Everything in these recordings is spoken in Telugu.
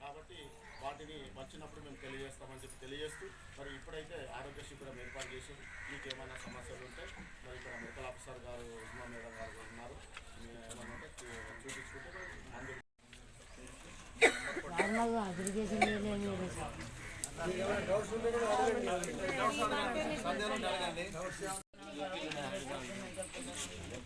కాబట్టి వాటిని వచ్చినప్పుడు మేము తెలియజేస్తామని చెప్పి తెలియజేస్తూ మరి ఇప్పుడైతే ఆరోగ్య శిబిరం ఏర్పాటు చేసి మీకు ఏమైనా సమస్యలు ఉంటే మరి ఇక్కడ మెడికల్ ఆఫీసర్ గారు ఉమా మేడం గారు ఉన్నారు. చూపించుకుంటే అందరూ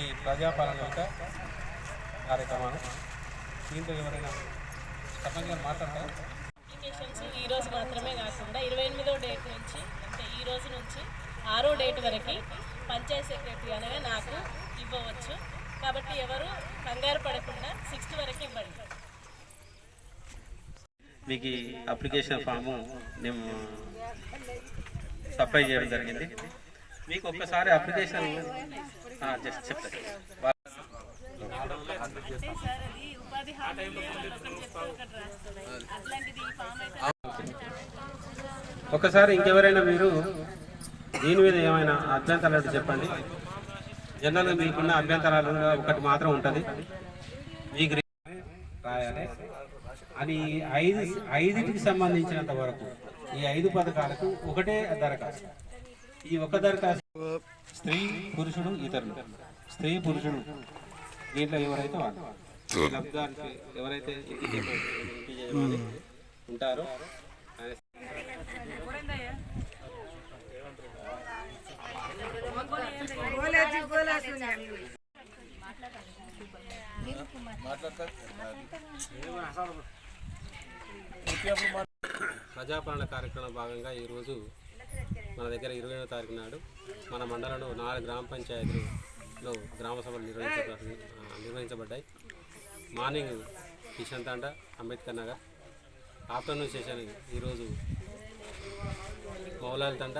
ఈ ప్రజాపాలన యొక్క కార్యక్రమాలు. దీంతో ఎవరైనా సర్పంచ్ గారు మాట్లాడతారు? అప్లికేషన్స్ ఈ రోజు మాత్రమే కాకుండా ఇరవై ఎనిమిదో డేట్ నుంచి అంటే ఈ రోజు నుంచి ఆరో డేట్ వరకు పంచాయత్ సెక్రటరీ అనగా నాకు ఇవ్వవచ్చు. కాబట్టి ఎవరు కంగారు పడకుండా సిక్స్త్ వరకు ఇవ్వండి. మీకు అప్లికేషన్ ఫాము మేము సప్లై చేయడం జరిగింది. మీకు ఒక్కసారి అప్లికేషన్ జస్ట్ చెప్తాను ఒకసారి ఇంకెవరైనా మీరు దీని మీద ఏమైనా అభ్యంతరాలు చెప్పండి. జనరల్గా మీకున్న అభ్యంతరాలు ఒకటి మాత్రం ఉంటుంది. మీకు రాయాలి. అది ఐదు ఐదుటికి సంబంధించినంత వరకు ఈ ఐదు పథకాలకు ఒకటే దరఖాస్తు. ఈ ఒక దరఖాస్తు స్త్రీ పురుషుడు ఇతరులు. స్త్రీ పురుషుడు. దీంట్లో ఎవరైతే వాళ్ళు ఎవరైతే ఉంటారో ప్రజాపాలన కార్యక్రమం భాగంగా ఈరోజు మన దగ్గర ఇరవై తారీఖు నాడు మన మండలంలో నాలుగు గ్రామ పంచాయతీలో గ్రామ సభలు నిర్వహించబడ్డాయి. Morning Kishan Tanda Ambedkar Nagar. Afternoon session ఈరోజు మౌలాల తండ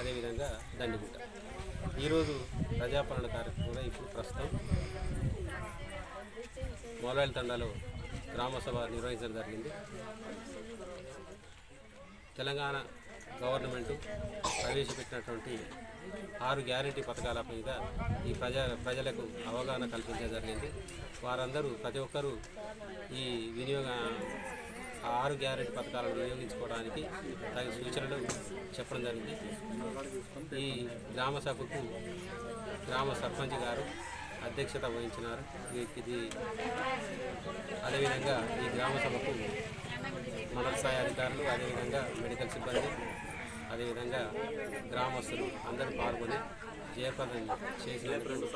అదేవిధంగా దండిగుట్ట. ఈరోజు ప్రజాపాలన కూడా ఇప్పుడు ప్రస్తుతం మౌలాల తండాలో గ్రామసభ నిర్వహించడం జరిగింది. తెలంగాణ గవర్నమెంట్ ప్రవేశపెట్టినటువంటి ఆరు గ్యారంటీ పథకాల మీద ఈ ప్రజా ప్రజలకు అవగాహన కల్పించడం జరిగింది. వారందరూ ప్రతి ఒక్కరూ ఈ వినియోగ ఆరు గ్యారెంటీ పథకాలను వినియోగించుకోవడానికి తగిన సూచనలు చెప్పడం జరిగింది. ఈ గ్రామ సభకు గ్రామ సర్పంచ్ గారు అధ్యక్షత వహించినారు. ఈ- ఇది అదేవిధంగా ఈ గ్రామ సభకు మండల స్థాయి అధికారులు అదేవిధంగా మెడికల్ సిబ్బంది అదేవిధంగా గ్రామస్తులు అందరూ పాల్గొని జయప్రదం చేసినందుకు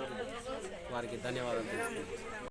వారికి ధన్యవాదాలు తెలుపుతున్నాను